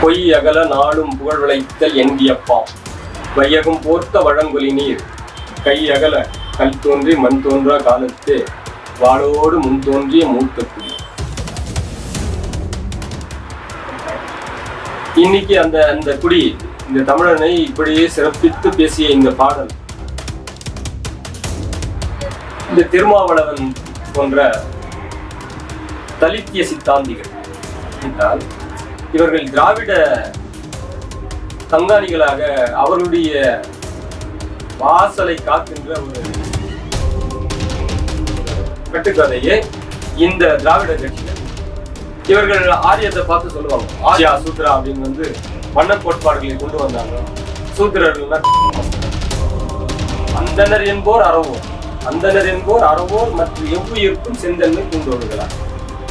பொய் அகல நாடும் புகழ் விளைத்தல் என்கியப்பா வையகம் போர்த்த வழங்கொலி நீர். கை அகல கல் தோன்றி மண் தோன்றா காலத்து. வாளோடு முன் தோன்றிய மூத்த குடி இன்னைக்கு அந்த அந்த குடி இந்த தமிழனை இப்படியே சிறப்பித்து பேசிய இந்த பாடல். இந்த திருமாவளவன் போன்ற தலித்திய சித்தாந்திகள். என்றால் இவர்கள் திராவிட கங்காணிகளாக அவர்களுடைய வாசலை காக்கின்ற ஒரு கட்டுக்கதையே இந்த திராவிட கட்சிகள். இவர்கள் ஆரியத்தை பார்த்து சொல்லுவாங்க ஆர்யா சூத்ரா அப்படின்னு வந்து வண்ண கோட்பாடுகளை கொண்டு வந்தாங்க. சூத்திரர்கள்னா அந்தனர் என்போர் அறவோர் அந்தனர் என்போர் அறவோர் மற்றும் எவ்வுயிருக்கும் செந்தன்மை கொண்டு வருகிறார்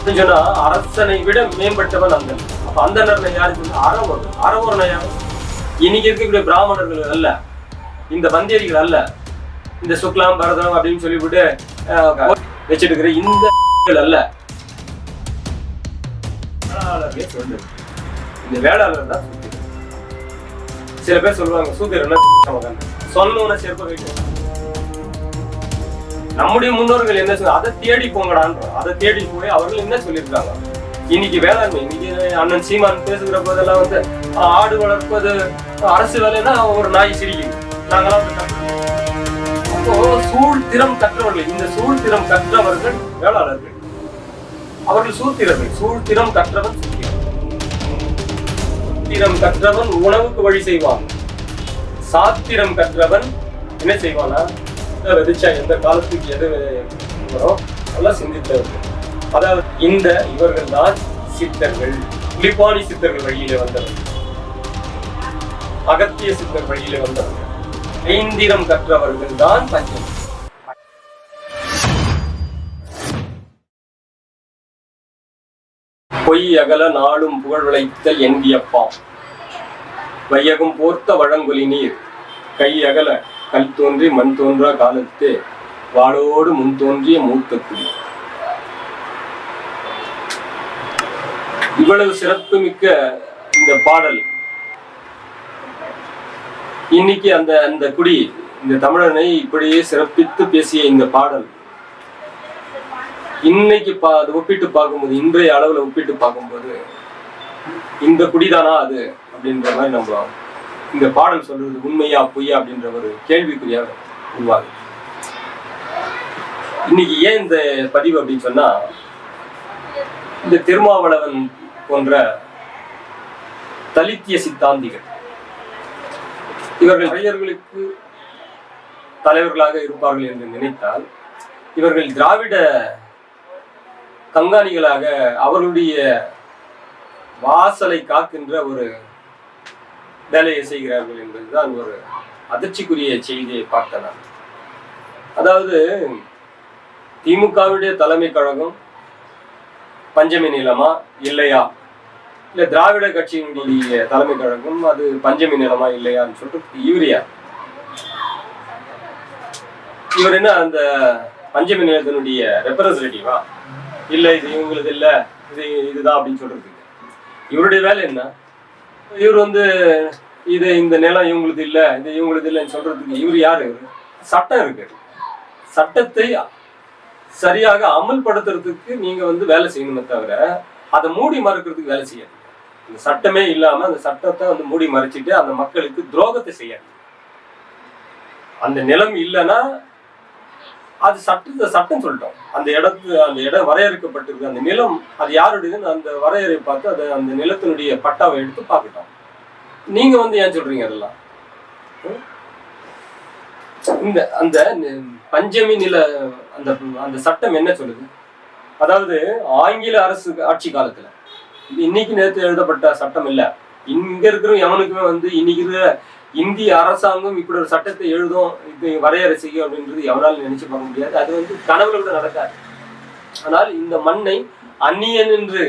சொன்னா அரசனை விட மேம்பட்டவன் அந்தனர். அப்ப அந்தனர்ல யாரு சொன்னா அறவர். அறவர்னா யாரு? இன்னைக்கு இருக்கக்கூடிய பிராமணர்கள் அல்ல. இந்த வந்தேரிகள் அல்ல. இந்த சுக்லாம் பரதம் அப்படின்னு சொல்லிவிட்டு அஹ், இருக்கிற இந்த அல்ல. வேளாளர்களே சொல்லு இந்த வேளாளர் தான் சில பேர் சொல்லுவாங்க சூத்திரன்னா மகன் சொன்னவன செருப்ப நம்முடைய முன்னோர்கள் என்ன சொல்ல அதை தேடி போங்கடான்றோம் அதை தேடி போய் அவர்கள் என்ன சொல்லியிருக்காங்க? இன்னைக்கு வேளாண்மை இன்னைக்கு அண்ணன் சீமான் பேசுகிற போதெல்லாம் வந்து ஆடு வளர்ப்பது அரசு வேலைன்னா ஒரு நாய் சிரிக்கும் நாங்களாம் சூழ்திறம் அப்போ சூழ் திறம் கற்றவர்கள் இந்த சூழ் திறம் கற்றவர்கள் வேளாளர்கள். அவர்கள் சூத்திரர்கள் சூழ்திறம் கற்றவன் சூத்திரம். கற்றவன் உணவுக்கு வழி செய்வான். சாத்திரம் கற்றவன் என்ன செய்வானா எதை விதைச்சா எந்த காலத்துக்கு எது வரும்? நல்லா சிந்தித்தவர்கள். அதாவது இந்த இவர்கள் தான் சித்தர்கள். புலிப்பாணி சித்தர்கள் வழியிலே வந்தவர்கள். அகத்திய சித்தர் வழியிலே வந்தவர்கள். ஐந்திரம் கற்றவர்கள் தான் பஞ்சம். பொய் அகல நாளும் புகழ் விளைத்தல் என்கியப்பா. வையகம் போர்த்த வழங்கொலி நீர். கை அகல கல் தோன்றி மண் தோன்றா காலத்து. வாளோடு முன் தோன்றிய மூத்த குடி. இவ்வளவு சிறப்பு மிக்க இந்த பாடல். இன்னைக்கு அந்த அந்த குடி இந்த தமிழனை இப்படியே சிறப்பித்து பேசிய இந்த பாடல். இன்னைக்கு பா அது ஒப்பிட்டு பார்க்கும்போது இன்றைய அளவுல ஒப்பிட்டு பார்க்கும்போது இந்த குடிதானா அது அப்படின்ற மாதிரி நம்ம இந்த பாடல் சொல்றது உண்மையா பொய்யா அப்படின்ற ஒரு கேள்விக்குறியாக உருவாகுது. இன்னைக்கு ஏன் இந்த பதிவு அப்படின்னு சொன்னா இந்த திருமாவளவன் போன்ற தலித்திய சித்தாந்திகள். இவர்கள் இளைஞர்களுக்கு தலைவர்களாக இருப்பார்கள் என்று நினைத்தால் இவர்கள் திராவிட கங்காணிகளாக அவர்களுடைய வாசலை காக்கின்ற ஒரு வேலையை செய்கிறார்கள் என்பதுதான் ஒரு அதிர்ச்சிக்குரிய செய்தியை பார்த்தனர். அதாவது திமுகவுடைய தலைமை கழகம் பஞ்சமி நிலமா இல்லையா? இல்ல திராவிட கட்சியினுடைய தலைமை கழகம் அது பஞ்சமி நிலமா இல்லையான்னு சொல்லிட்டு இவர் யார் இவர் என்ன அந்த பஞ்சமி நிலத்தினுடைய ரெப்ரசன்டேட்டிவா இல்ல இது இவங்களுக்கு இல்ல இது இதுதான் அப்படின்னு சொல்றதுக்கு. இவருடைய வேலை என்ன? இவர் வந்து இது இந்த நிலம் இவங்களுக்கு இல்ல இது இவங்களுக்கு இல்லைன்னு சொல்றதுக்கு இவர் யாரு? சட்டம் இருக்கு. சட்டத்தை சரியாக அமல்படுத்துறதுக்கு நீங்க வந்து வேலை செய்யணுமே தவிர அதை மூடி மறுக்கிறதுக்கு வேலை செய்யாது. இந்த சட்டமே இல்லாம அந்த சட்டத்தை வந்து மூடி மறைச்சிட்டு அந்த மக்களுக்கு துரோகத்தை செய்யாது. அந்த நிலம் இல்லைன்னா அது சட்டத்தை சட்டம் சொல்லிட்டோம். அந்த இடத்து அந்த இடம் வரையறுக்கப்பட்டிருக்கு. அந்த நிலம் அது யாருடையதுன்னு அந்த வரையறை பார்த்து அதை அந்த நிலத்தினுடைய பட்டாவை எடுத்து பார்க்கட்டும். நீங்க வந்து ஏன் சொல்றீங்க அதெல்லாம்? இந்த அந்த பஞ்சமி நில அந்த அந்த சட்டம் என்ன சொல்லுது? அதாவது ஆங்கில அரசு ஆட்சி காலத்துல இன்னைக்கு நேற்று எழுதப்பட்ட சட்டம் இல்ல. இங்க இருக்கிற எவனுக்குமே வந்து இன்னைக்கு இருக்கிற இந்திய அரசாங்கம் இப்படி ஒரு சட்டத்தை எழுதும் இது வரையறை செய்யும் அப்படின்றது எவனாலும் நினைச்சு பார்க்க முடியாது. அது வந்து கனவுல கூட நடக்காது. ஆனால் இந்த மண்ணை அந்நியன் என்று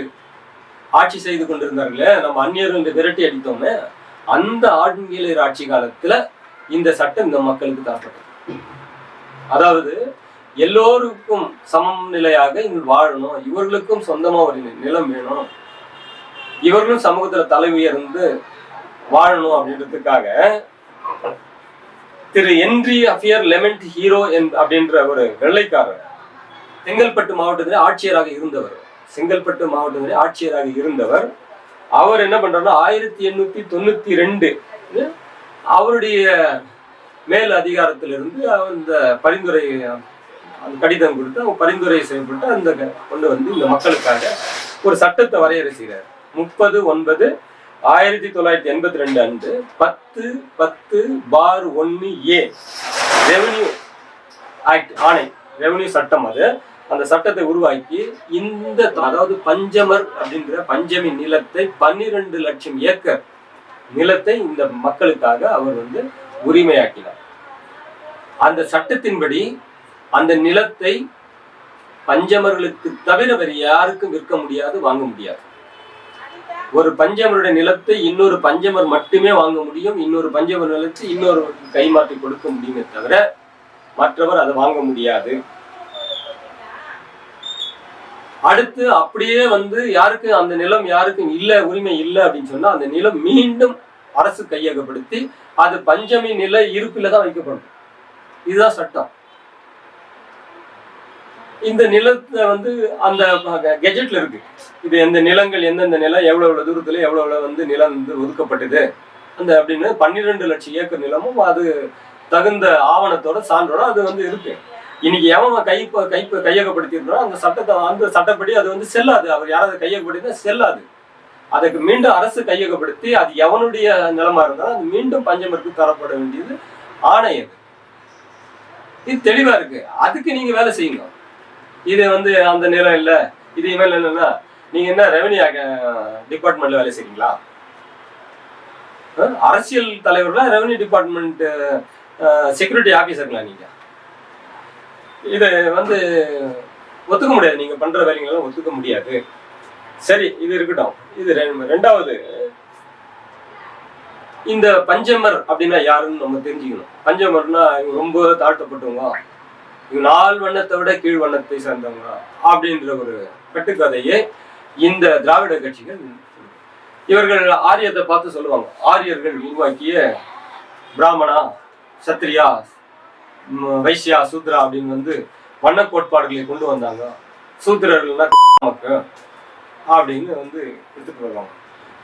ஆட்சி செய்து கொண்டிருந்தார்களே நம்ம அந்நியர்கள் என்று விரட்டி அடித்தோமே அந்த ஆங்கிலேயர் ஆட்சி காலத்துல இந்த சட்டம் இந்த மக்களுக்கு தரப்பட்டது அதாவது எல்லோருக்கும் சமநிலையாக இங்கு வாழணும் இவர்களுக்கும் சொந்தமா ஒரு நிலம் வேணும் இவர்களும் சமூகத்துல தலை உயர்ந்து வாழணும் அப்படின்றதுக்காக திரு என்றி அஃபியர் லெமெண்ட் ஹீரோ அப்படின்ற ஒரு வெள்ளைக்காரர் செங்கல்பட்டு மாவட்டத்திலே ஆட்சியராக இருந்தவர் செங்கல்பட்டு மாவட்டத்திலே ஆட்சியராக இருந்தவர். அவர் என்ன பண்றாருன்னா ஆயிரத்தி எண்ணூத்தி தொண்ணூத்தி ரெண்டு அவருடைய மேல் அதிகாரத்திலிருந்து அந்த பரிந்துரை அந்த கடிதம் கொடுத்து அவங்க பரிந்துரை செய்யப்பட்டு அந்த க- கொண்டு வந்து இந்த மக்களுக்காக ஒரு சட்டத்தை வரையறை செய்கிறார் முப்பது ஒன்பது ஆயிரத்தி தொள்ளாயிரத்தி எண்பத்தி ரெண்டு அன்று பத்து பத்து பார் ஒன்னு ஏ. ரெவன்யூ ஆக்ட் ஆணை ரெவன்யூ சட்டம் அது. அந்த சட்டத்தை உருவாக்கி இந்த அதாவது பஞ்சமர் அப்படிங்கிற பஞ்சமி நிலத்தை பன்னிரண்டு லட்சம் ஏக்கர் நிலத்தை இந்த மக்களுக்காக அவர் வந்து உரிமையாக்கினார். அந்த சட்டத்தின்படி அந்த நிலத்தை பஞ்சமர்களுக்கு தவிர வேறு யாருக்கும் விற்க முடியாது வாங்க முடியாது. ஒரு பஞ்சமருடைய நிலத்தை இன்னொரு பஞ்சமர் மட்டுமே வாங்க முடியும் இன்னொரு பஞ்சமர் நிலத்தை இன்னொரு கைமாற்றி கொடுக்க முடியுமே தவிர மற்றவர் அதை வாங்க முடியாது. அடுத்து அப்படியே வந்து யாருக்கு அந்த நிலம் யாருக்கும் இல்லை உரிமை இல்லை அப்படின்னு சொன்னா அந்த நிலம் மீண்டும் அரசு கையகப்படுத்தி அது பஞ்சமி நில இருப்பில தான் வைக்கப்படும். இதுதான் சட்டம். இந்த நிலத்தை வந்து அந்த கெஜெட்ல இருக்கு. இது எந்த நிலங்கள் எந்தெந்த நிலம் எவ்வளவு எவ்வளவு தூரத்துல எவ்வளவு எவ்வளவு வந்து நிலம் வந்து ஒதுக்கப்பட்டது. அந்த அப்படின்னு பன்னிரெண்டு லட்சம் ஏக்கர் நிலமும் அது தகுந்த ஆவணத்தோட சான்றோட அது வந்து இருக்கு. இன்னைக்கு எவன் கை கை கையகப்படுத்திருக்கிறோம் அந்த சட்டத்தை அந்த சட்டப்படி அது வந்து செல்லாது. அவர் யாராவது கையகப்படுத்தினா செல்லாது. அதுக்கு மீண்டும் அரசு கையகப்படுத்தி அது எவனுடைய நிலமா இருந்தாலும் அது மீண்டும் பஞ்சமருக்கு தரப்பட வேண்டியது ஆணையது இது தெளிவா இருக்கு. அதுக்கு நீங்க வேலை செய்யுங்க. இது வந்து அந்த நேரம் இல்ல. இது இவன் இல்லைன்னா நீங்க என்ன ரெவன்யூ டிபார்ட்மெண்ட்ல வேலை செய்றீங்களா? அரசியல் தலைவர்களா ரெவன்யூ டிபார்ட்மெண்ட் செக்யூரிட்டி ஆபீசருங்களா நீங்க? இது வந்து ஒத்துக்க முடியாது. நீங்க பண்ற வேலைங்களெல்லாம் ஒத்துக்க முடியாது. சரி இது இருக்கட்டும். இது ரெண்டாவது. இந்த பஞ்சமர் அப்படின்னா யாருன்னு நம்ம தெரிஞ்சுக்கணும். பஞ்சமர்னா இவங்க ரொம்ப தாழ்த்தப்பட்டவங்க. இவங்க நால் வண்ணத்தை விட கீழ் வண்ணத்தை சேர்ந்தவங்க அப்படின்ற ஒரு கட்டுக்கதையை இந்த திராவிட கட்சிகள் இவர்கள் ஆரியத்தை பார்த்து சொல்லுவாங்க. ஆரியர்கள் உருவாக்கிய பிராமணா சத்திரியா வைசியா சூத்ரா அப்படின்னு வந்து வண்ண கோட்பாடுகளை கொண்டு வந்தாங்க. சூத்திரர்கள்னா மக்கள் அப்படின்னு வந்து எடுத்துட்டு வருவாங்க.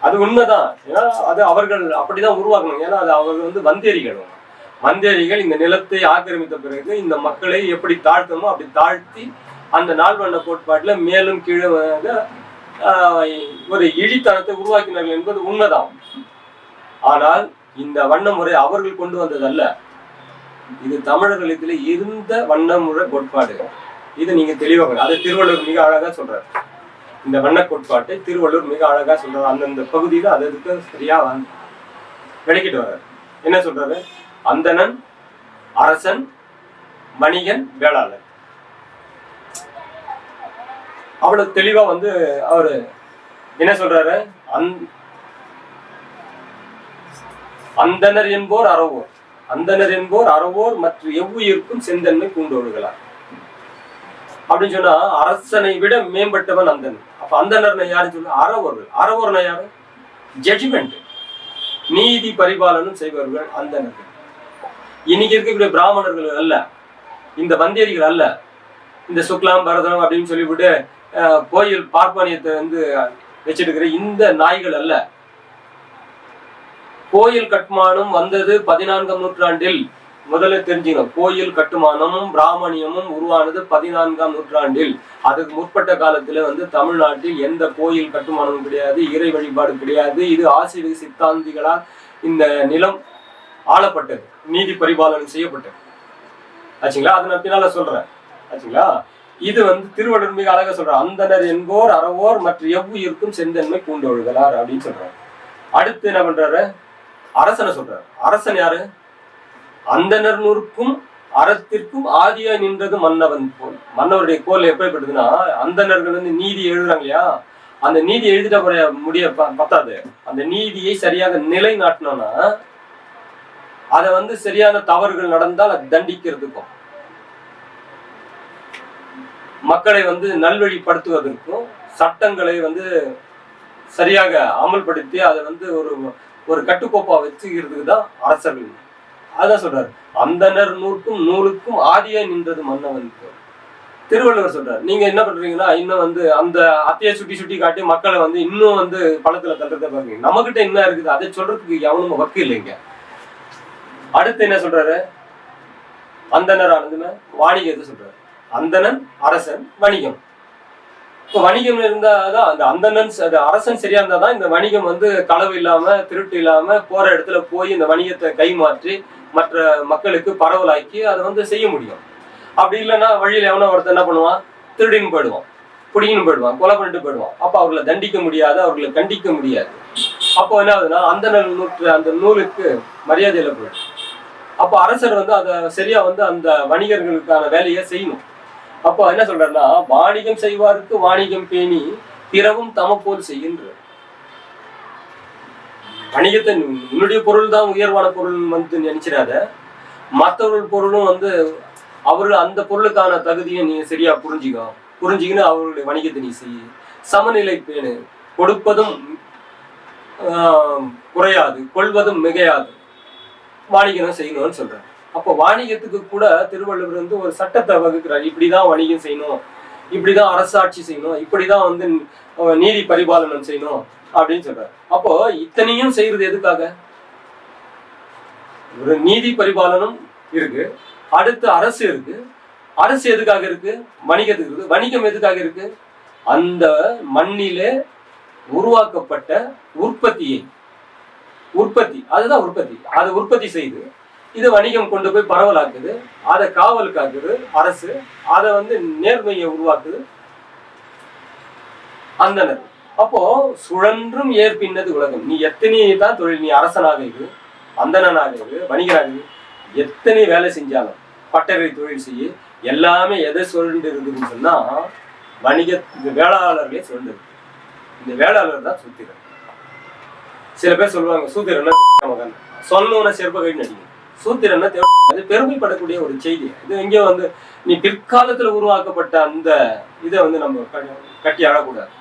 அது உண்மைதான். ஏன்னா அது அவர்கள் அப்படிதான் உருவாக்கணும். ஏன்னா அது அவர்கள் வந்து வந்தேறிகள் அவங்க. வந்தேரிகள் இந்த நிலத்தை ஆக்கிரமித்த பிறகு இந்த மக்களை எப்படி தாழ்த்தணுமோ அப்படி தாழ்த்தி அந்த நால்வண்ண கோட்பாட்டுல மேலும் கீழே ஆஹ், ஒரு இழித்தனத்தை உருவாக்கினார்கள் என்பது உண்மைதான். ஆனால் இந்த வண்ண முறை அவர்கள் கொண்டு வந்ததல்ல. இது தமிழர்களிடத்தில் இருந்த வண்ண முறை கோட்பாடு. இது நீங்க தெளிவாக அதை திருவள்ளுவர் மிக அழகா சொல்றாரு. இந்த வண்ண கோட்பாட்டை திருவள்ளுவர் மிக அழகா சொல்றாரு. அந்தந்த பகுதியில அது அதுக்கு சரியா வந்து விளக்கிட்டு வர்றாரு. என்ன சொல்றாரு? அந்தணன் அரசன் மணிகன் வேளாளர் அவ்வளவு தெளிவா வந்து அவரு என்ன சொல்றாரு? அந்தனர் என்போர் அறவோர். அந்தனர் என்போர் அறவோர் மற்ற எவ்வுயிருக்கும் செந்தன்மை கூண்டோடுகளார். அப்படின்னு சொன்னா அரசனை விட மேம்பட்டவன் அந்தன் அப்ப அந்தனர்னை யாரு சொல்ல? அறவோர்கள். அறவர்னா யாரு? ஜட்ஜ்மெண்ட் நீதி பரிபாலனம் செய்பவர்கள் அந்தனர்கள் இன்னைக்கு இருக்கக்கூடிய பிராமணர்கள் அல்ல. இந்த வந்தேரிகள் அல்ல. இந்த சுக்லாம் பரதனம் அப்படின்னு சொல்லிவிட்டு கோயில் பார்ப்பானியத்தை வந்து வச்சிருக்கிற இந்த நாய்கள் அல்ல. கோயில் கட்டுமானம் வந்தது பதினான்காம் நூற்றாண்டில். முதல்ல தெரிஞ்சுக்கணும். கோயில் கட்டுமானமும் பிராமணியமும் உருவானது பதினான்காம் நூற்றாண்டில். அதுக்கு முற்பட்ட காலத்துல வந்து தமிழ்நாட்டில் எந்த கோயில் கட்டுமானமும் கிடையாது இறை வழிபாடு கிடையாது. இது ஆசிரியர் சித்தாந்திகளால் இந்த நிலம் ஆளப்பட்டது. நீதி பரிபாலனம் செய்யப்பட்டது. ஆச்சுங்களா? அது நான் பின்னால சொல்றேன். ஆச்சுங்களா? இது வந்து திருவள்ளுவர் மிக அழகா சொல்ற அந்தனர் என்போர் அறவோர் மற்ற எவ்வுயிருக்கும் செந்தன்மை பூண்டொழுகலார் அப்படின்னு சொல்றாரு. அடுத்து என்ன பண்றாரு? அரசனை சொல்றாரு. அரசன் யாரு? அந்தணர்னூருக்கும் அறத்திற்கும் ஆதியாய் நின்றது மன்னவன் போல். மன்னவருடைய கோல் எப்படிப்பட்டதுன்னா அந்தனர்கள் வந்து நீதி எழுதுறாங்க இல்லையா? அந்த நீதி எழுதிட்ட முடிய ப- பத்தாது. அந்த நீதியை சரியாக நிலைநாட்டினோம்னா அதை வந்து சரியான தவறுகள் நடந்தால் அது தண்டிக்கிறதுக்கும் மக்களை வந்து நல்வழிப்படுத்துவதற்கும் சட்டங்களை வந்து சரியாக அமல்படுத்தி அதை வந்து ஒரு ஒரு கட்டுக்கோப்பா வச்சுக்கிறதுக்கு தான் அரசர்கள் அதான் சொல்றாரு. அந்தனர் நூற்கும் நூலுக்கும் ஆதியாய் நின்றது மன்னவன் திருவள்ளுவர் சொல்றாரு. நீங்க என்ன பண்றீங்கன்னா இன்னும் வந்து அந்த அத்தையை சுட்டி சுட்டி காட்டி மக்களை வந்து இன்னும் வந்து பழத்துல தள்ளுறத பாருங்க. நம்மகிட்ட என்ன இருக்குது அதை சொல்றதுக்கு எவனும் வக்கு இல்லைங்க. அடுத்து என்ன சொல்றாரு? அந்தனர் ஆனதுன்னா வாணிகத்தை சொல்றாரு? அந்தணன் அரசன் வணிகம். இப்போ வணிகம் இருந்தாதான் அந்த அந்தணன் அது அரசன் சரியா இருந்தாதான் இந்த வணிகம் வந்து களவு இல்லாம திருட்டு இல்லாம போற இடத்துல போய் இந்த வணிகத்தை கைமாற்றி மற்ற மக்களுக்கு பரவலாக்கி அதை வந்து செய்ய முடியும். அப்படி இல்லைன்னா வழியில எவனோ ஒருத்தன் என்ன பண்ணுவான்? திருடின்னு போயிடுவான். குடின்னு போயிடுவான். கொலை பண்ணிட்டு போயிடுவான். அப்போ அவர்களை தண்டிக்க முடியாது அவர்களை கண்டிக்க முடியாது. அப்போ என்ன ஆகுதுன்னா அந்த நூற்று அந்த நூலுக்கு மரியாதையில போயிடும். அப்போ அரசர் வந்து அதை சரியா வந்து அந்த வணிகர்களுக்கான வேலையை செய்யணும். அப்போ என்ன சொல்றாருன்னா வாணிகம் செய்வாருக்கு வாணிகம் பேணி பிறவும் தமப்போல் செய்கின்ற. வணிகத்தை உன்னுடைய பொருள் தான் உயர்வான பொருள் வந்து நினைச்சிடாத. மற்றவர்கள் பொருளும் வந்து அவர்கள் அந்த பொருளுக்கான தகுதியை நீ சரியா புரிஞ்சுக்கோ. புரிஞ்சுக்கின்னு அவர்களுடைய வணிகத்தை நீ செய். சமநிலை பேணு. கொடுப்பதும் ஆஹ், குறையாது. கொள்வதும் மிகையாது. வாணிகம் செய்யணும்னு சொல்றாரு அப்போ வாணிகத்துக்கு கூட திருவள்ளுவர் வந்து ஒரு சட்டத்தை வகுக்கிறார். இப்படிதான் வணிகம் செய்யணும். இப்படிதான் அரசாட்சி செய்யணும். இப்படிதான் வந்து நீதி பரிபாலனம் செய்யணும் அப்படின்னு சொல்றாரு. அப்போ இத்தனையும் செய்யறது எதுக்காக? ஒரு நீதி பரிபாலனம் இருக்கு. அடுத்து அரசு இருக்கு. அரசு எதுக்காக இருக்கு? வணிகத்துக்கு இருக்கு. வணிகம் எதுக்காக இருக்கு? அந்த மண்ணிலே உருவாக்கப்பட்ட உற்பத்தியை உற்பத்தி அதுதான் உற்பத்தி. அதை உற்பத்தி செய்து இது வணிகம் கொண்டு போய் பரவலாக்குது அதை காவல் காக்குது அரசு அதை வந்து நேர்மையை உருவாக்குது. அந்தனர் அப்போ சுழன்றும் ஏற்பின்னது உலகம். நீ எத்தனை தான் தொழில் நீ அரசனாக இரு அந்தனாக இரு வணிகராக இரு எத்தனை வேலை செஞ்சாலும் பட்டறை தொழில் செய்ய எல்லாமே எதை சுழண்டு இருக்குதுன்னு சொன்னா வணிக இந்த வேளாளர்களே சுழண்டு இந்த வேளாளர் தான் சுத்திரம் சில பேர் சொல்லுவாங்க சூத்திரன்னா மகன்? சிறப்பு செருப்பகை நடிக்கும் சூத்திரன்னா அது பெருமைப்படக்கூடிய ஒரு செய்தி. இது எங்கேயோ வந்து நீ பிற்காலத்துல உருவாக்கப்பட்ட அந்த இதை வந்து நம்ம க- கட்டி அழக்கூடாது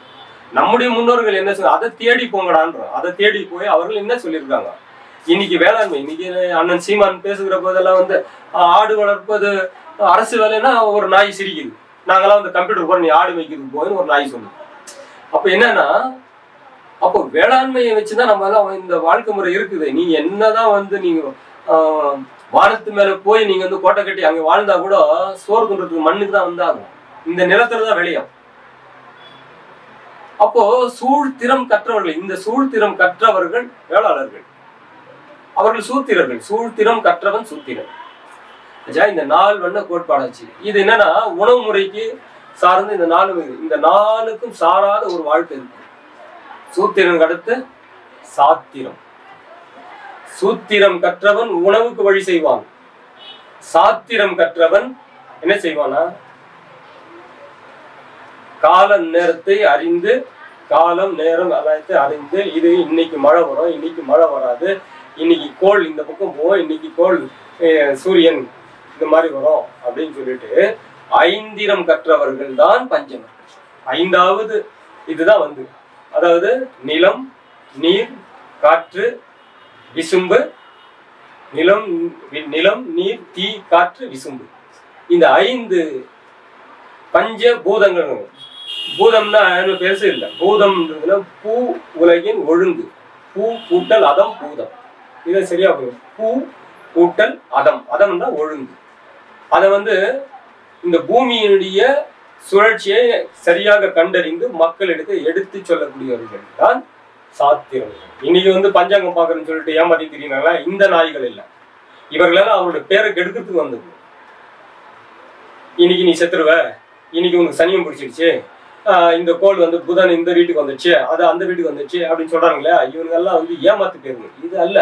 நம்முடைய முன்னோர்கள் என்ன சொல் அதை தேடி போங்கடான்றோம். அதை தேடி போய் அவர்கள் என்ன சொல்லியிருக்காங்க? இன்னைக்கு வேளாண்மை இன்னைக்கு அண்ணன் சீமான் பேசுகிற போதெல்லாம் வந்து ஆடு வளர்ப்பது அரசு வேலைன்னா ஒரு நாய் சிரிக்குது. நாங்கெல்லாம் வந்து கம்ப்யூட்டர் போற நீ ஆடு வைக்கிறதுக்கு போய் ஒரு நாய் சொல்லுது. அப்ப என்னன்னா அப்போ வேளாண்மையை வச்சுதான் நம்ம எல்லாம் இந்த வாழ்க்கை முறை இருக்குது. நீ என்னதான் வந்து நீங்க ஆஹ், வானத்து மேல போய் நீங்க வந்து கோட்டை கட்டி அங்க வாழ்ந்தா கூட சோறு துண்டுறதுக்கு மண்ணுக்கு தான் வந்தாகும் இந்த நிலத்துல தான் விளையும். அப்போ சூழ்திறம் கற்றவர்கள் இந்த சூழ்திறம் கற்றவர்கள் வேளாளர்கள். அவர்கள் சூத்திரர்கள் சூழ்திறம் கற்றவன் சூத்திரன். இந்த நாலு வண்ண கோட்பாடாச்சு. இது என்னன்னா உணவு முறைக்கு சார்ந்து இந்த நாலு இந்த நாலுக்கும் சாராத ஒரு வாழ்க்கை இருக்கு. சூத்திரம் கடத்து சாத்திரம். சூத்திரம் கற்றவன் உணவுக்கு வழி செய்வான். சாத்திரம் கற்றவன் என்ன செய்வானா? கால நேரத்தை அறிந்து காலம் நேரம் அனைத்து அறிந்து இது இன்னைக்கு மழை வரும் இன்னைக்கு மழை வராது இன்னைக்கு கோள் இந்த பக்கம் போகும் இன்னைக்கு கோள் சூரியன் இந்த மாதிரி வரும் அப்படின்னு சொல்லிட்டு ஐந்திரம் கற்றவர்கள் தான் பஞ்சமர்கள் ஐந்தாவது இதுதான் வந்து அதாவது நிலம் நீர் காற்று விசும்பு. நிலம் நிலம் நீர் தீ காற்று விசும்பு. இந்த ஐந்து பஞ்ச பூதங்கள் பூதம்னா என்ன பெருசு இல்லை. பூதம் பூ உலகின் ஒழுங்கு. பூ கூட்டல் அதம் பூதம். இதை சரியா போயிடும் பூ கூட்டல் அதம். அதம்னா ஒழுங்கு. அதை வந்து இந்த பூமியினுடைய சுழற்சியை சரியாக கண்டறிந்து மக்களிடத்தை எடுத்து சொல்லக்கூடியவர்கள் தான் சாத்திரம். இன்னைக்கு வந்து பஞ்சாங்கம் பார்க்கறேன்னு சொல்லிட்டு ஏமாத்தி தெரியுனாங்களா இந்த நாய்கள் இல்லை. இவர்களெல்லாம் அவருடைய பேரை கெடுக்கிறதுக்கு வந்தது. இன்னைக்கு நீ செத்துருவ. இன்னைக்கு உனக்கு சனியம் பிடிச்சிருச்சு. இந்த கோள் வந்து புதன் இந்த வீட்டுக்கு வந்துச்சு அது அந்த வீட்டுக்கு வந்துச்சு அப்படின்னு சொல்றாங்களே இவங்கெல்லாம் வந்து ஏமாத்து பேருங்க. இது அல்ல.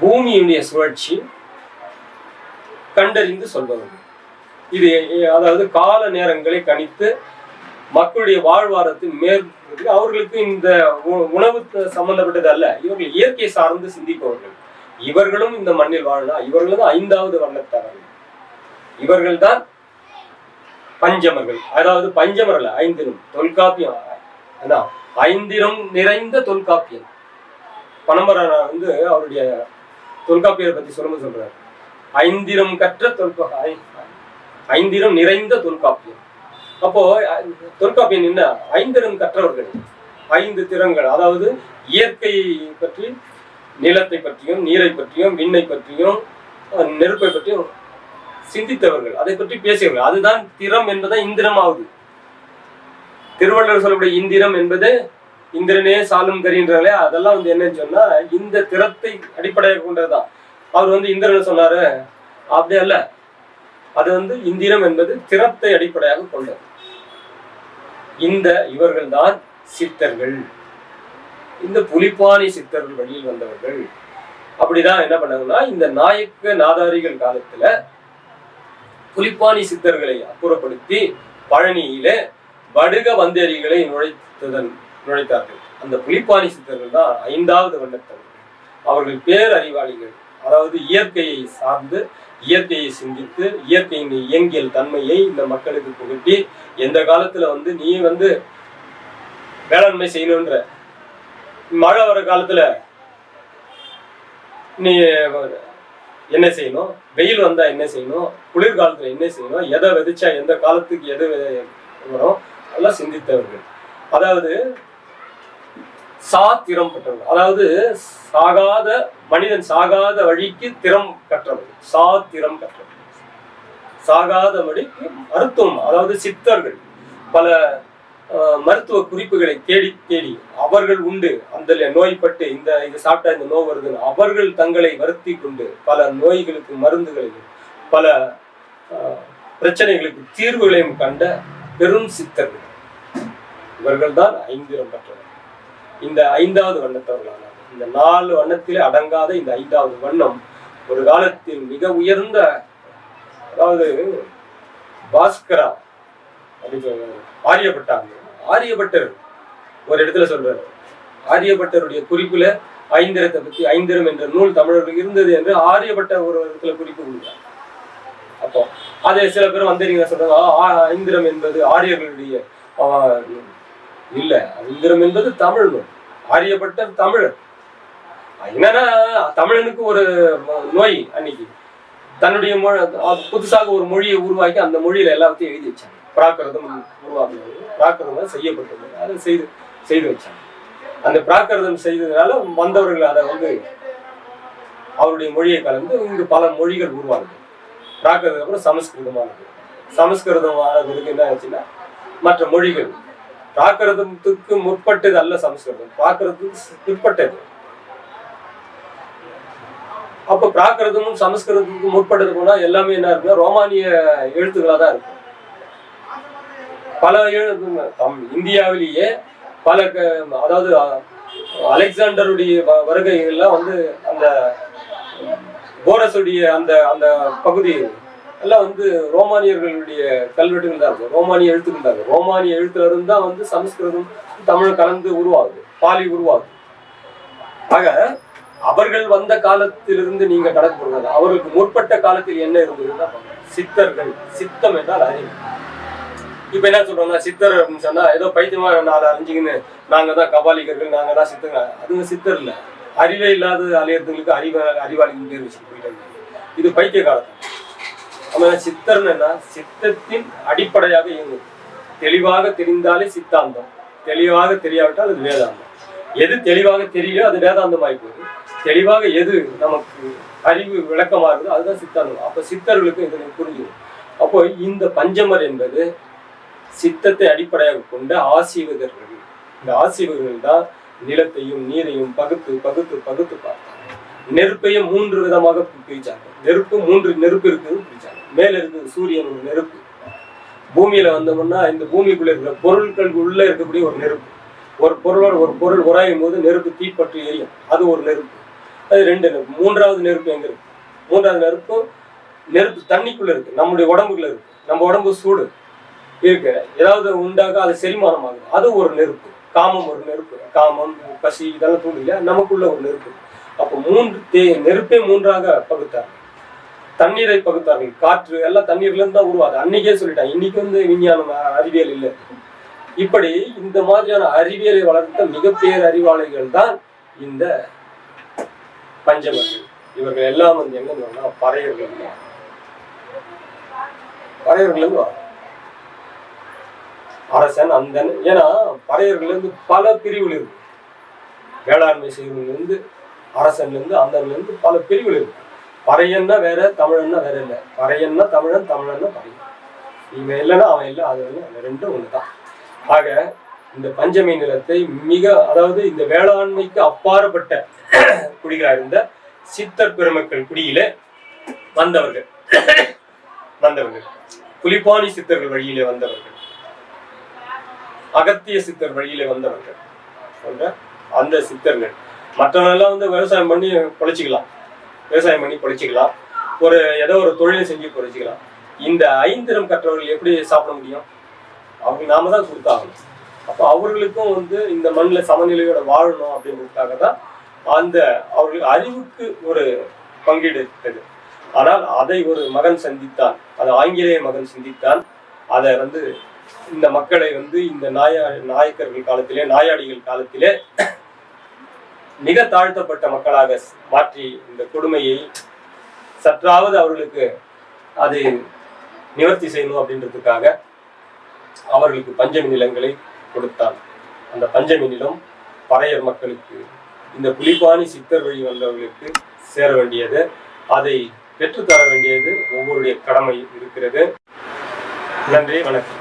பூமியினுடைய சுழற்சி கண்டறிந்து சொல்பவர்கள். இது அதாவது கால நேரங்களை கணித்து மக்களுடைய வாழ்வாரத்தை மேற் அவர்களுக்கு இந்த உ- உணவு சம்பந்தப்பட்டது அல்ல. இவர்கள் இயற்கை சார்ந்து சிந்திப்பவர்கள். இவர்களும் இந்த மண்ணில் வாழலாம். இவர்கள் தான் ஐந்தாவது வண்ணத்தவர்கள் இவர்கள் தான் பஞ்சமர்கள். அதாவது பஞ்சமர்கள் ஐந்திரம் தொல்காப்பியம். ஐந்திரம் நிறைந்த தொல்காப்பியம். பனம்பரன் வந்து அவருடைய தொல்காப்பியரை பத்தி சொல்லும்போது சொல்றாரு. ஐந்திரம் கற்ற தொல்கா ஐந்திரம் நிறைந்த தொல்காப்பியம். அப்போ தொல்காப்பியம் என்ன? ஐந்திரம் கற்றவர்கள். ஐந்து திறங்கள் அதாவது இயற்கையை பற்றி நிலத்தை பற்றியும் நீரை பற்றியும் விண்ணை பற்றியும் நெருப்பை பற்றியும் சிந்தித்தவர்கள். அதை பற்றி பேசியவர்கள். அதுதான் திறம் என்பதை இந்திரம் ஆகுது திருவள்ளுவர் சொல்லக்கூடிய இந்திரம் என்பது இந்திரனே சாலும் கரின்றாலே அதெல்லாம் வந்து என்னன்னு சொன்னா இந்த திறத்தை அடிப்படையாக கொண்டதுதான். அவர் வந்து இந்திரன் சொன்னாரு. அப்படியே அல்ல. அது வந்து இந்திரம் என்பது திறத்தை அடிப்படையாக கொண்டது. இந்த இவர்கள் தான் சித்தர்கள். இந்த புலிப்பாணி சித்தர்கள் வழியில் வந்தவர்கள். அப்படிதான் என்ன பண்ணாங்கன்னா இந்த நாயக்க நாதாரிகள் காலத்துல புலிப்பாணி சித்தர்களை அப்புறப்படுத்தி பழனியில வடுக வந்தேரிகளை நுழைத்ததன் நுழைத்தார்கள். அந்த புலிப்பாணி சித்தர்கள் தான் ஐந்தாவது வண்ணத்தவர்கள். அவர்கள் பேரறிவாளிகள் அதாவது இயற்கையை சார்ந்து இயற்கையை சிந்தித்து இயற்கையின் இயங்கியல் தன்மையை இந்த மக்களுக்கு புகட்டி எந்த காலத்துல வந்து நீ வந்து வேளாண்மை செய்யணுன்ற மழை வர காலத்துல நீ என்ன செய்யணும்? வெயில் வந்தா என்ன செய்யணும்? குளிர்காலத்துல என்ன செய்யணும்? எதை விதைச்சா எந்த காலத்துக்கு எது வரும்? எல்லாம் சிந்தித்தவர்கள். அதாவது சா திறம் பெற்றவர்கள் அதாவது சாகாத மனிதன் சாகாத வழிக்கு திறம் கற்றவர்கள் சா திறம் கற்றவர். சாகாத வழிக்கு மருத்துவம் அதாவது சித்தர்கள். பல அஹ், மருத்துவ குறிப்புகளை தேடி தேடி அவர்கள் உண்டு. அந்த நோய்பட்டு இந்த இது சாப்பிட்டா இந்த நோய் வருதுன்னு அவர்கள் தங்களை வருத்தி கொண்டு பல நோய்களுக்கு மருந்துகளையும் பல பிரச்சனைகளுக்கு தீர்வுகளையும் கண்ட பெரும் சித்தர்கள். இவர்கள் தான் ஐந்திரம் பெற்றவர் இந்த ஐந்தாவது வண்ணத்தவர்களான இந்த நாலு வண்ணத்திலே அடங்காத இந்த ஐந்தாவது வண்ணம் ஒரு காலத்தில் மிக உயர்ந்த அதாவது பாஸ்கரா அப்படின்னு சொல்றாரு ஆரியப்பட்டாங்க ஆரியப்பட்டர் ஒரு இடத்துல சொல்றாரு ஆரியப்பட்டருடைய குறிப்புல ஐந்திரத்தை பத்தி ஐந்திரம் என்ற நூல் தமிழர்கள் இருந்தது என்று ஆரியப்பட்ட ஒரு இடத்துல குறிப்பு கொடுக்குறார் அப்போ அதை சில பேர் வந்தீங்க சொல்றாங்க ஆ, ஐந்திரம் என்பது ஆரியர்களுடைய இல்ல ஐந்திரம் என்பது தமிழ் நோய் ஆரியப்பட்ட தமிழர் என்னன்னா தமிழனுக்கு ஒரு நோய் அன்னைக்கு. தன்னுடைய மொழி புதுசாக ஒரு மொழியை உருவாக்கி அந்த மொழியில எல்லாத்தையும் எழுதி வச்சாங்க. பிராகிருதம் உருவாக்குனது பிராகிருதம் செய்யப்பட்டது. அதை செய்து செய்து வச்சாங்க. அந்த பிராகிருதம் செய்ததுனால வந்தவர்கள் அதை வந்து அவருடைய மொழியை கலந்து இங்கு பல மொழிகள் உருவானது. பிராகிருதம் அப்புறம் சமஸ்கிருதமானது. சமஸ்கிருதம் ஆனதுக்கு என்ன ஆச்சுன்னா மற்ற மொழிகள் பார்க்கறதுக்கு முற்பட்டது அல்ல சமஸ்கிருதம். பார்க்கறதுக்கு பிற்பட்டது. அப்ப பிராகிருதமும் சமஸ்கிருதத்துக்கும் முற்பட்டது போனா எல்லாமே என்ன இருக்குன்னா ரோமானிய எழுத்துக்களா தான் இருக்கும். பல எழுத்து தம் இந்தியாவிலேயே பல க- அதாவது அலெக்சாண்டருடைய வ- வருகைகள்லாம் வந்து அந்த போரஸுடைய அந்த அந்த பகுதி எல்லாம் வந்து ரோமானியர்களுடைய கல்வெட்டுகள் தான் இருக்கும். ரோமானிய எழுத்துக்கள் தான் இருக்கும். ரோமானிய எழுத்துல இருந்து தான் வந்து சமஸ்கிருதம் தமிழ் கலந்து உருவாகுது. பாலி உருவாகுது. ஆக அவர்கள் வந்த காலத்திலிருந்து நீங்க கணக்கு போடுறது அவர்களுக்கு முற்பட்ட காலத்தில் என்ன இருந்ததுன்னா சித்தர்கள். சித்தம் என்றால் அறிவு. இப்ப என்ன சொல்றோம்னா சித்தர் அப்படின்னு சொன்னா ஏதோ பைத்தியமா நாலு அறிஞ்சிக்கின்னு நாங்க தான் கபாலிகர்கள் நாங்க தான் சித்தங்க அதுங்க சித்தர் இல்ல. அறிவே இல்லாத அலையறதுங்களுக்கு அறிவ அறிவாளிகள் பேர் வச்சு போயிட்டாங்க. இது பைத்திய காலத்து நம்ம சித்தர்னு சித்தத்தின் அடிப்படையாக இயங்கும் தெளிவாக தெரிந்தாலே சித்தாந்தம். தெளிவாக தெரியாவிட்டால் அது வேதாந்தம். எது தெளிவாக தெரியலையோ அது வேதாந்தம் ஆகிப்போகுது தெளிவாக எது நமக்கு அறிவு விளக்கமாகுதோ அதுதான் சித்தாந்தம். அப்ப சித்தர்களுக்கு இதனை புரிஞ்சுது அப்போ இந்த பஞ்சமர் என்பது சித்தத்தை அடிப்படையாக கொண்ட ஆசீவகர்கள் இந்த ஆசீவகர்கள் தான் நிலத்தையும் நீரையும் பகுத்து பகுத்து பகுத்து பார்த்தாங்க. நெருப்பையும் மூன்று விதமாக பிரிச்சாங்க. நெருப்பு மூன்று நெருப்பு இருக்குது பிரிச்சாங்க. மேல இருக்குது சூரியன் ஒரு நெருப்பு. பூமியில வந்தோம்னா இந்த பூமிக்குள்ள இருக்கிற பொருட்களுக்கு உள்ள இருக்கக்கூடிய ஒரு நெருப்பு. ஒரு பொருளோட ஒரு பொருள் உராயும் போது நெருப்பு தீப்பற்றி எரியும். அது ஒரு நெருப்பு. அது ரெண்டு நெருப்பு. மூன்றாவது நெருப்பு எங்க இருக்கு? மூன்றாவது நெருப்பு நெருப்பு தண்ணிக்குள்ள இருக்கு. நம்முடைய உடம்புக்குள்ள இருக்கு. நம்ம உடம்பு சூடு. இருக்கு. ஏதாவது உண்டாக அது செரிமானம் ஆகுது அது ஒரு நெருப்பு. காமம் ஒரு நெருப்பு. காமம் பசி இதெல்லாம் தூண்டு இல்லையா நமக்குள்ள ஒரு நெருப்பு. அப்போ மூன்று தே நெருப்பே மூன்றாக பகுத்தாங்க தண்ணீரை பகுத்தார்கள். காற்று எல்லாம் தண்ணீர்ல இருந்தா உருவாது. அன்னைக்கே சொல்லிட்டாங்க. இன்னைக்கு வந்து விஞ்ஞானம் அறிவியல் இல்லை. இப்படி இந்த மாதிரியான அறிவியலை வளர்த்த மிகப்பெரிய அறிவாளிகள் தான் இந்த பஞ்சமர்கள் இவர்கள் எல்லாம் வந்து எங்க பறையர்கள். பறையர்கள் இருந்து அரசன் அந்தன். ஏன்னா பறையர்கள் இருந்து பல பிரிவுகள் இருக்கு. வேளாண்மை செய்வர்கள் இருந்து அரசன்ல இருந்து அந்தன்ல இருந்து பல பிரிவுகள் இருக்கு. பறையன்னா வேற தமிழன்னா வேற இல்லை பறையன்னா தமிழன் தமிழன்னா பறையன். இவன் இல்லைன்னா அவன் இல்லை அது இல்லை அந்த ரெண்டும் ஒண்ணுதான். ஆக இந்த பஞ்சமி நிலத்தை மிக அதாவது இந்த வேளாண்மைக்கு அப்பாறுபட்ட குடிகளாக இருந்த சித்தர் பெருமக்கள் குடியிலே வந்தவர்கள். வந்தவர்கள். புலிப்பாணி சித்தர்கள் வழியிலே வந்தவர்கள். அகத்திய சித்தர் வழியிலே வந்தவர்கள். அந்த சித்தர்கள். மற்றவங்கெல்லாம் வந்து விவசாயம் பண்ணி பொழைச்சிக்கலாம். விவசாயம் பண்ணி பொழைச்சிக்கலாம். ஒரு ஏதோ ஒரு தொழிலை செஞ்சு பொழைச்சிக்கலாம். இந்த ஐந்திரம் கற்றவர்கள் எப்படி சாப்பிட முடியும்? அவங்க நாம தான் கொடுத்தாகணும். அப்போ அவர்களுக்கும் வந்து இந்த மண்ணில் சமநிலையோட வாழணும் அப்படின்றதுக்காக தான் அந்த அவர்களுக்கு அறிவுக்கு ஒரு பங்கீடு இருக்குது. ஆனால் அதை ஒரு மகன் சந்தித்தான் அது ஆங்கிலேய மகன் சிந்தித்தான். அதை வந்து இந்த மக்களை வந்து இந்த நாயா நாயக்கர்கள் காலத்திலே நாயாடிகள் காலத்திலே மிக தாழ்த்தப்பட்ட மக்களாக மாற்றி இந்த கொடுமையை சற்றாவது அவர்களுக்கு அது நிவர்த்தி செய்யணும் அப்படின்றதுக்காக அவர்களுக்கு பஞ்சமி நிலங்களை கொடுத்தான் அந்த பஞ்சமி நிலம் பறையர் மக்களுக்கு இந்த புலிபாணி சித்தர் வழி வந்தவர்களுக்கு சேர வேண்டியது அதை பெற்றுத்தர வேண்டியது ஒவ்வொருடைய கடமை இருக்கிறது. நன்றி வணக்கம்.